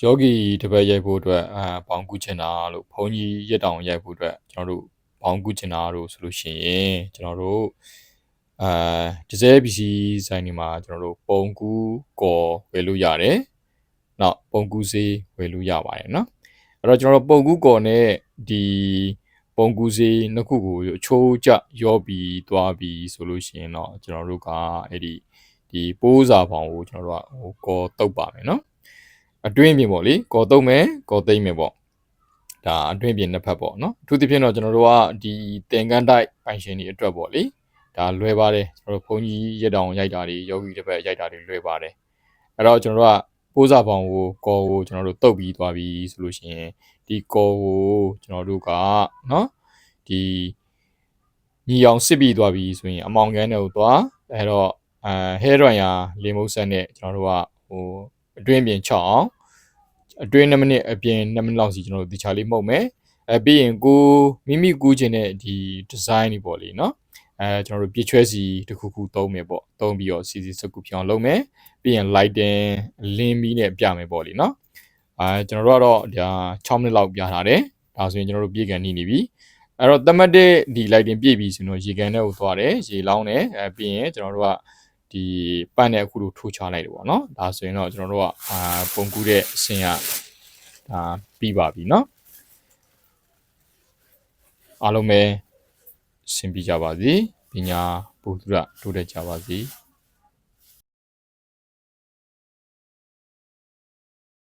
ယောဂီတစ်ပတ်ရိုက်ဖို့အတွက်အာဘောင်ကူးချင်တာလို့ဘုန်းကြီးရက်တောင်ရိုက်ဖို့အတွက်ကျွန်တော်တို့ဘောင်ကူးချင်တာလို့ဆိုလို့ရှိရင်ကျွန်တော်တို့အာဒီဇယ်ပစ္စည်းဆိုင်တွေမှာကျွန်တော်တို့ပုံကူးကော်ဝယ်လို့ရတယ်။နောက်ပုံကူးစေးဝယ်လို့ရပါတယ်နော်။အဲ့တော့ကျွန်တော်တို့ပုံကူးကော်နဲ့ဒီပုံကူးစေးနှစ်ခုကိုအချိုးကျရောပြီးသွားပြီးဆိုလို့ရှိရင်တော့ကျွန်တော်တို့ကအဲ့ဒီဒီပိုးစာပေါင်ကိုကျွန်တော်တို့ကဟိုကော်တုပ်ပါမယ်နော်။ အတွင်းပြင်ပေါ့လေကော်တုပ်မယ်ကော်သိမ့်မယ်ပေါ့။ဒါအတွင်းပြင်နှစ်ဖက်ပေါ့နော်။အထူးသဖြင့်တော့ကျွန်တော်တို့ကဒီသင်္ကန်းတိုက်ပိုင်ရှင်တွေအတွက်ပေါ့လေ။ဒါလွယ်ပါတယ်ကျွန်တော်တို့ဘုန်းကြီးရက်တောင်ရိုက်တာတွေယောဂီတစ်ပတ်ရိုက်တာတွေလွယ်ပါတယ်။အဲ့တော့ကျွန်တော်တို့ကပိုးစာပေါင်ကိုကော်ကိုကျွန်တော်တို့တုပ်ပြီးသွားပြီဆိုလို့ရှိရင်ဒီကော်ကိုကျွန်တော်တို့ကနော်ဒီညီအောင်စစ်ပြီးသွားပြီဆိုရင်အမောင်ကန်းတွေကိုသွားအဲ့တော့အဲ hair dryer လေမုတ်ဆက်နဲ့ကျွန်တော်တို့ကဟို အတွင်းပြင်6အောင်အတွင်း2မိနစ်အပြင်2မိနစ်လောက်စီကျွန်တော်တို့ဒီချာလေးမှုတ်မယ်အဲပြီးရင်ကိုမိမိကူးခြင်းတဲ့ဒီ design တွေပေါ့လေနော်အဲကျွန်တော်တို့ပြည့်ချွဲစီတစ်ခုခုသုံးမယ်ပေါ့သုံးပြီးတော့စီစီစကူဖြောင်းလုပ်မယ်ပြီးရင် lighting လင်းပြီးနဲ့ပြမယ်ပေါ့လေနော်အဲကျွန်တော်တို့ကတော့ဒါ6မိနစ်လောက်ပြထားတယ်ဒါဆိုရင်ကျွန်တော်တို့ပြေကန်နေနေပြီအဲ့တော့တမတ်တဲ့ဒီ lighting ပြည့်ပြီဆိုတော့ရေကန်ထဲကိုသွားတယ်ရေလောင်းတယ်အဲပြီးရင်ကျွန်တော်တို့က ဒီပန့်တဲ့အခုလိုထိုးချလိုက်တယ်ပေါ့နော်ဒါဆိုရင်တော့ကျွန်တော်တို့ကအာပုံကူးတဲ့အဆင့်ကဒါပြီးပါပြီเนาะအားလုံးပဲအဆင်ပြေကြပါစေပညာဘုဒ္ဓတိုးတက်ကြပါစေ